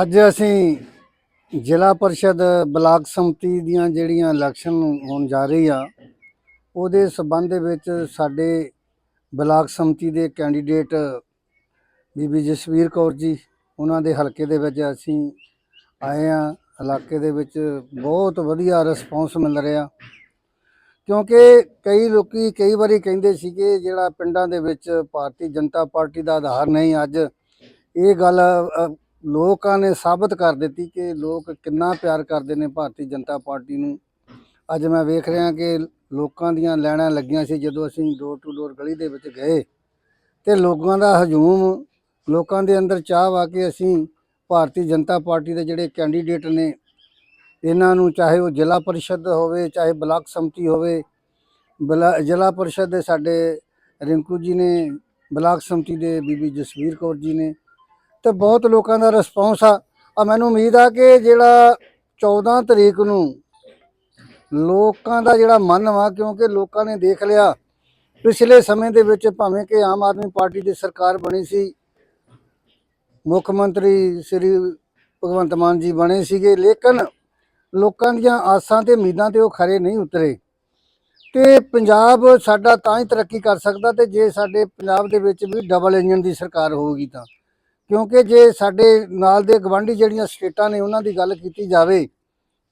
ਅੱਜ ਅਸੀਂ ਜ਼ਿਲ੍ਹਾ ਪਰਿਸ਼ਦ ਬਲਾਕ ਸੰਮਤੀ ਦੀਆਂ ਜਿਹੜੀਆਂ ਇਲੈਕਸ਼ਨ ਹੋਣ ਜਾ ਰਹੀ ਆ, ਉਹਦੇ ਸਬੰਧ ਦੇ ਵਿੱਚ ਸਾਡੇ ਬਲਾਕ ਸੰਮਤੀ ਦੇ ਕੈਂਡੀਡੇਟ ਬੀਬੀ ਜਸਵੀਰ ਕੌਰ ਜੀ, ਉਹਨਾਂ ਦੇ ਹਲਕੇ ਦੇ ਵਿੱਚ ਅਸੀਂ ਆਏ ਆ, ਇਲਾਕੇ ਦੇ ਵਿੱਚ ਬਹੁਤ ਵਧੀਆ ਰਿਸਪੌਂਸ ਮਿਲ ਰਿਹਾ। ਕਿਉਂਕਿ ਕਈ ਲੋਕੀ ਕਈ ਵਾਰੀ ਕਹਿੰਦੇ ਸੀਗੇ, ਜਿਹੜਾ ਪਿੰਡਾਂ ਦੇ ਵਿੱਚ ਭਾਰਤੀ ਜਨਤਾ ਪਾਰਟੀ ਦਾ ਆਧਾਰ ਨਹੀਂ, ਅੱਜ ਇਹ ਗੱਲ ਲੋਕਾਂ ਨੇ ਸਾਬਤ ਕਰ ਦਿੱਤੀ ਕਿ ਲੋਕ ਕਿੰਨਾ ਪਿਆਰ ਕਰਦੇ ਨੇ ਭਾਰਤੀ ਜਨਤਾ ਪਾਰਟੀ ਨੂੰ। ਅੱਜ ਮੈਂ ਵੇਖ ਰਿਹਾ ਕਿ ਲੋਕਾਂ ਦੀਆਂ ਲੈਣਾ ਲੱਗੀਆਂ ਸੀ ਜਦੋਂ ਅਸੀਂ ਡੋਰ ਟੂ ਡੋਰ ਗਲੀ ਦੇ ਵਿੱਚ ਗਏ ਤੇ ਲੋਕਾਂ ਦਾ ਹਜੂਮ, ਲੋਕਾਂ ਦੇ ਅੰਦਰ ਚਾਹ ਵਾ ਕੇ ਅਸੀਂ ਭਾਰਤੀ ਜਨਤਾ ਪਾਰਟੀ ਦੇ ਜਿਹੜੇ ਕੈਂਡੀਡੇਟ ਨੇ, ਇਹਨਾਂ ਨੂੰ ਚਾਹੇ ਉਹ ਜ਼ਿਲ੍ਹਾ ਪਰਿਸ਼ਦ ਹੋਵੇ, ਚਾਹੇ ਬਲਾਕ ਸੰਮਤੀ ਹੋਵੇ, ਬਲਾ, ਜ਼ਿਲ੍ਹਾ ਪਰਿਸ਼ਦ ਦੇ ਸਾਡੇ ਰਿੰਕੂ ਜੀ ਨੇ, ਬਲਾਕ ਸੰਮਤੀ ਦੇ ਬੀਬੀ ਜਸਵੀਰ ਕੌਰ ਜੀ ਨੇ ਤੇ ਬਹੁਤ ਲੋਕਾਂ ਦਾ ਰਿਸਪੌਂਸ ਆ। ਆ ਮੈਨੂੰ ਉਮੀਦ ਆ ਕਿ ਜਿਹੜਾ 14 ਤਰੀਕ ਨੂੰ ਲੋਕਾਂ ਦਾ ਜਿਹੜਾ ਮਨ ਵਾ, ਕਿਉਂਕਿ ਲੋਕਾਂ ਨੇ ਦੇਖ ਲਿਆ, ਪਿਛਲੇ ਸਮੇਂ ਦੇ ਵਿੱਚ ਭਾਵੇਂ ਕਿ ਆਮ ਆਦਮੀ ਪਾਰਟੀ ਦੀ ਸਰਕਾਰ ਬਣੀ ਸੀ, ਮੁੱਖ ਮੰਤਰੀ ਸ੍ਰੀ ਭਗਵੰਤ ਮਾਨ ਜੀ ਬਣੇ ਸੀਗੇ, ਲੇਕਿਨ ਲੋਕਾਂ ਦੀਆਂ ਆਸਾਂ ਤੇ ਉਮੀਦਾਂ ਤੇ ਉਹ ਖਰੇ ਨਹੀਂ ਉਤਰੇ। ਤੇ ਪੰਜਾਬ ਸਾਡਾ ਤਾਂ ਹੀ ਤਰੱਕੀ ਕਰ ਸਕਦਾ ਤੇ ਜੇ ਸਾਡੇ ਪੰਜਾਬ ਦੇ ਵਿੱਚ ਵੀ ਡਬਲ ਇੰਜਨ ਦੀ ਸਰਕਾਰ ਹੋਊਗੀ ਤਾਂ। ਕਿਉਂਕਿ ਜੇ ਸਾਡੇ ਨਾਲ ਦੇ ਗਵਾਂਢੀ ਜਿਹੜੀਆਂ ਸਟੇਟਾਂ ਨੇ ਉਹਨਾਂ ਦੀ ਗੱਲ ਕੀਤੀ ਜਾਵੇ,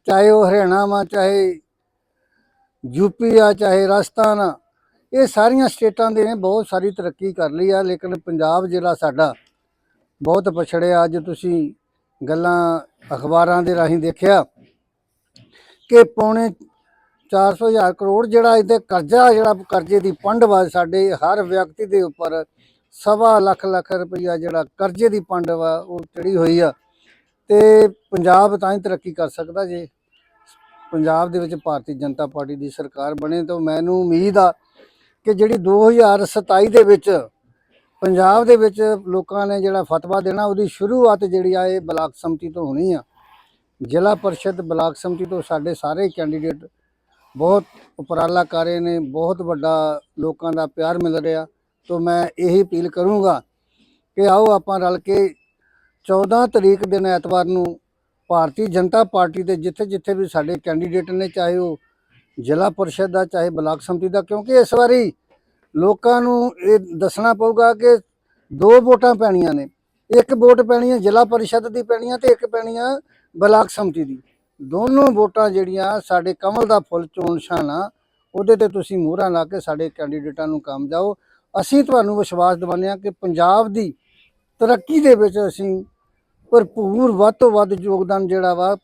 ਚਾਹੇ ਉਹ ਹਰਿਆਣਾ ਵਾ, ਚਾਹੇ ਯੂਪੀ ਆ, ਚਾਹੇ ਰਾਜਸਥਾਨ ਆ, ਇਹ ਸਾਰੀਆਂ ਸਟੇਟਾਂ ਦੇ ਨੇ ਬਹੁਤ ਸਾਰੀ ਤਰੱਕੀ ਕਰ ਲਈ ਆ, ਲੇਕਿਨ ਪੰਜਾਬ ਜਿਹੜਾ ਸਾਡਾ ਬਹੁਤ ਪਛੜਿਆ। ਅੱਜ ਤੁਸੀਂ ਗੱਲਾਂ ਅਖਬਾਰਾਂ ਦੇ ਰਾਹੀਂ ਦੇਖਿਆ ਕਿ ਪੌਣੇ 400 ਹਜ਼ਾਰ ਕਰੋੜ ਜਿਹੜਾ ਇਹਦੇ ਕਰਜ਼ਾ, ਜਿਹੜਾ ਕਰਜ਼ੇ ਦੀ ਪੰਡ ਵਾ ਸਾਡੇ ਹਰ ਵਿਅਕਤੀ ਦੇ ਉੱਪਰ ਸਵਾ ਲੱਖ ਲੱਖ ਰੁਪਈਆ ਜਿਹੜਾ ਕਰਜ਼ੇ ਦੀ ਪੰਡ ਵਾ, ਉਹ ਚੜੀ ਹੋਈ ਆ। ਤੇ ਪੰਜਾਬ ਤਾਂ ਹੀ ਤਰੱਕੀ ਕਰ ਸਕਦਾ ਜੇ। ਪੰਜਾਬ ਦੇ ਵਿੱਚ ਭਾਰਤੀ ਜਨਤਾ ਪਾਰਟੀ ਦੀ ਸਰਕਾਰ ਬਣੇ ਤਾਂ ਮੈਨੂੰ ਉਮੀਦ ਆ ਕਿ ਜਿਹੜੀ 2027 ਦੇ ਵਿੱਚ ਪੰਜਾਬ ਦੇ ਵਿੱਚ ਲੋਕਾਂ ਨੇ ਜਿਹੜਾ ਫਤਵਾ ਦੇਣਾ, ਉਹਦੀ ਸ਼ੁਰੂਆਤ ਜਿਹੜੀ ਆ, ਇਹ ਬਲਾਕ ਸੰਮਤੀ ਤੋਂ ਹੋਣੀ ਆ। ਜ਼ਿਲ੍ਹਾ ਪਰਿਸ਼ਦ ਬਲਾਕ ਸੰਮਤੀ ਤੋਂ ਸਾਡੇ ਸਾਰੇ ਕੈਂਡੀਡੇਟ ਬਹੁਤ ਉਪਰਾਲਾ ਕਰ ਰਹੇ ਨੇ, ਬਹੁਤ ਵੱਡਾ ਲੋਕਾਂ ਦਾ ਪਿਆਰ ਮਿਲ ਰਿਹਾ। ਤੋਂ ਮੈਂ ਇਹੀ ਅਪੀਲ ਕਰੂੰਗਾ ਕਿ ਆਓ ਆਪਾਂ ਰਲ ਕੇ 14 ਤਰੀਕ ਦਿਨ ਐਤਵਾਰ ਨੂੰ ਭਾਰਤੀ ਜਨਤਾ ਪਾਰਟੀ ਦੇ ਜਿੱਥੇ ਜਿੱਥੇ ਵੀ ਸਾਡੇ ਕੈਂਡੀਡੇਟ ਨੇ, ਚਾਹੇ ਉਹ ਜ਼ਿਲ੍ਹਾ ਪਰਿਸ਼ਦ ਦਾ, ਚਾਹੇ ਬਲਾਕ ਸੰਮਤੀ ਦਾ, ਕਿਉਂਕਿ ਇਸ ਵਾਰੀ ਲੋਕਾਂ ਨੂੰ ਇਹ ਦੱਸਣਾ ਪਊਗਾ ਕਿ ਦੋ ਵੋਟਾਂ ਪੈਣੀਆਂ ਨੇ। ਇੱਕ ਵੋਟ ਪੈਣੀ ਹੈ ਜ਼ਿਲ੍ਹਾ ਪਰਿਸ਼ਦ ਦੀ ਪੈਣੀ ਹੈ ਤੇ ਇੱਕ ਪੈਣੀ ਹੈ ਬਲਾਕ ਸੰਮਤੀ ਦੀ। ਦੋਨੋਂ ਵੋਟਾਂ ਜਿਹੜੀਆਂ ਸਾਡੇ ਕਮਲ ਦਾ ਫੁੱਲ ਚੋਣ ਨਿਸ਼ਾਨ ਆ, ਉਹਦੇ ਤੇ ਤੁਸੀਂ ਮੋਹਰਾਂ ਲਾ ਕੇ ਸਾਡੇ ਕੈਂਡੀਡੇਟਾਂ ਨੂੰ ਕੰਮ ਜਾਓ। ਅਸੀਂ ਤੁਹਾਨੂੰ ਵਿਸ਼ਵਾਸ ਦਿਵਾਉਂਦੇ ਹਾਂ ਕਿ ਪੰਜਾਬ ਦੀ ਤਰੱਕੀ ਦੇ ਵਿੱਚ ਅਸੀਂ ਭਰਪੂਰ ਵੱਧ ਤੋਂ ਵੱਧ ਯੋਗਦਾਨ ਜਿਹੜਾ ਵਾ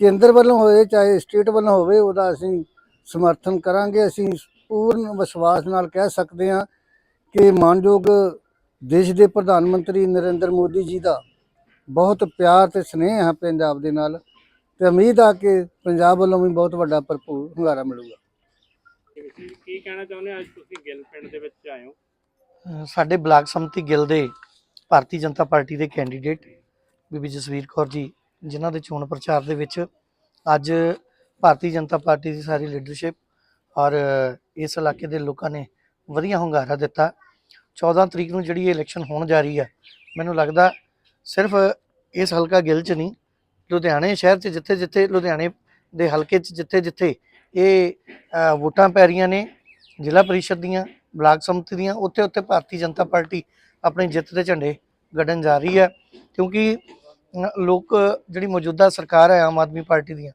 ਕੇਂਦਰ ਵੱਲੋਂ ਹੋਵੇ ਚਾਹੇ ਸਟੇਟ ਵੱਲੋਂ ਹੋਵੇ, ਉਹਦਾ ਅਸੀਂ ਸਮਰਥਨ ਕਰਾਂਗੇ। ਅਸੀਂ ਪੂਰਨ ਵਿਸ਼ਵਾਸ ਨਾਲ ਕਹਿ ਸਕਦੇ ਹਾਂ ਕਿ ਮਾਨਯੋਗ ਦੇਸ਼ ਦੇ ਪ੍ਰਧਾਨ ਮੰਤਰੀ ਨਰਿੰਦਰ ਮੋਦੀ ਜੀ ਦਾ ਬਹੁਤ ਪਿਆਰ ਤੇ ਸਨੇਹ ਹੈ ਪੰਜਾਬ ਦੇ ਨਾਲ ਤੇ ਉਮੀਦ ਆ ਕਿ ਪੰਜਾਬ ਵੱਲੋਂ ਵੀ ਬਹੁਤ ਵੱਡਾ ਭਰਪੂਰ ਹੁੰਗਾਰਾ ਮਿਲੂਗਾ। ਕੀ ਕਹਿਣਾ ਚਾਹੁੰਦੇ ਹੋ? ਅੱਜ ਤੁਸੀਂ ਗਿੱਲ ਪਿੰਡ ਦੇ ਵਿੱਚ ਆਏ ਹੋ। ਸਾਡੇ ਬਲਾਕ ਸੰਮਤੀ ਗਿੱਲ ਦੇ ਭਾਰਤੀ ਜਨਤਾ ਪਾਰਟੀ ਦੇ ਕੈਂਡੀਡੇਟ ਬੀਬੀ ਜਸਵੀਰ ਕੌਰ ਜੀ, ਜਿਨ੍ਹਾਂ ਦੇ ਚੋਣ ਪ੍ਰਚਾਰ ਦੇ ਵਿੱਚ ਅੱਜ ਭਾਰਤੀ ਜਨਤਾ ਪਾਰਟੀ ਦੀ ਸਾਰੀ ਲੀਡਰਸ਼ਿਪ ਔਰ ਇਸ ਇਲਾਕੇ ਦੇ ਲੋਕਾਂ ਨੇ ਵਧੀਆ ਹੁੰਗਾਰਾ ਦਿੱਤਾ। 14 ਤਰੀਕ ਨੂੰ ਜਿਹੜੀ ਇਹ ਇਲੈਕਸ਼ਨ ਹੋਣ ਜਾ ਰਹੀ ਆ, ਮੈਨੂੰ ਲੱਗਦਾ ਸਿਰਫ ਇਸ ਹਲਕਾ ਗਿੱਲ 'ਚ ਨਹੀਂ, ਲੁਧਿਆਣੇ ਸ਼ਹਿਰ 'ਚ ਜਿੱਥੇ ਜਿੱਥੇ ਲੁਧਿਆਣੇ ਦੇ ਹਲਕੇ 'ਚ ਜਿੱਥੇ ਜਿੱਥੇ ਇਹ ਵੋਟਾਂ ਪੈ ਰਹੀਆਂ ਨੇ, ਜ਼ਿਲ੍ਹਾ ਪਰਿਸ਼ਦ ਦੀਆਂ, ਬਲਾਕ ਸਮਿਤੀ ਦੀਆਂ ਉੱਥੇ ਉੱਥੇ ਭਾਰਤੀ ਜਨਤਾ ਪਾਰਟੀ ਆਪਣੀ ਜਿੱਤ ਦੇ ਝੰਡੇ ਗੱਡਣ ਜਾ ਰਹੀ ਹੈ, ਕਿਉਂਕਿ ਲੋਕ ਜਿਹੜੀ ਮੌਜੂਦਾ ਸਰਕਾਰ ਹੈ ਆਮ ਆਦਮੀ ਪਾਰਟੀ ਦੀਆਂ,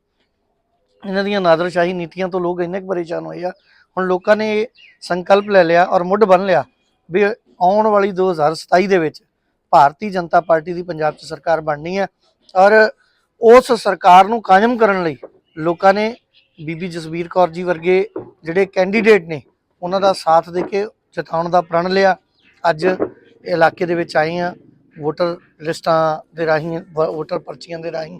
ਇਹਨਾਂ ਦੀਆਂ ਨਾਦਰਸ਼ਾਹੀ ਨੀਤੀਆਂ ਤੋਂ ਲੋਕ ਇੰਨੇ ਕੁ ਪਰੇਸ਼ਾਨ ਹੋਏ ਆ, ਹੁਣ ਲੋਕਾਂ ਨੇ ਇਹ ਸੰਕਲਪ ਲੈ ਲਿਆ ਔਰ ਮੁੱਢ ਬੰਨ ਲਿਆ ਵੀ ਆਉਣ ਵਾਲੀ 2027 ਦੇ ਵਿੱਚ ਭਾਰਤੀ ਜਨਤਾ ਪਾਰਟੀ ਦੀ ਪੰਜਾਬ 'ਚ ਸਰਕਾਰ ਬਣਨੀ ਹੈ ਔਰ ਉਸ ਸਰਕਾਰ ਨੂੰ ਕਾਇਮ ਕਰਨ ਲਈ ਲੋਕਾਂ ਨੇ ਬੀਬੀ ਜਸਵੀਰ ਕੌਰ ਜੀ ਵਰਗੇ ਜਿਹੜੇ ਕੈਂਡੀਡੇਟ ਨੇ, ਉਹਨਾਂ ਦਾ ਸਾਥ ਦੇ ਕੇ ਜਿਤਾਉਣ ਦਾ ਪ੍ਰਣ ਲਿਆ। ਅੱਜ ਇਲਾਕੇ ਦੇ ਵਿੱਚ ਆਏ ਆ ਵੋਟਰ ਲਿਸਟਾਂ ਦੇ ਰਾਹੀਂ, ਵ- ਵੋਟਰ ਪਰਚੀਆਂ ਦੇ ਰਾਹੀਂ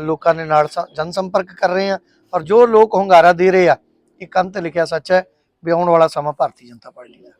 ਲੋਕਾਂ ਦੇ ਨਾਲ ਸ- ਜਨਸੰਪਰਕ ਕਰ ਰਹੇ ਆ ਔਰ ਜੋ ਲੋਕ ਹੁੰਗਾਰਾ ਦੇ ਰਹੇ ਆ, ਇਹ ਕੰਨ ਲਿਖਿਆ ਸੱਚ ਹੈ ਵੀ ਆਉਣ ਵਾਲਾ ਸਮਾਂ ਭਾਰਤੀ ਜਨਤਾ ਪਾਰਟੀ ਦਾ।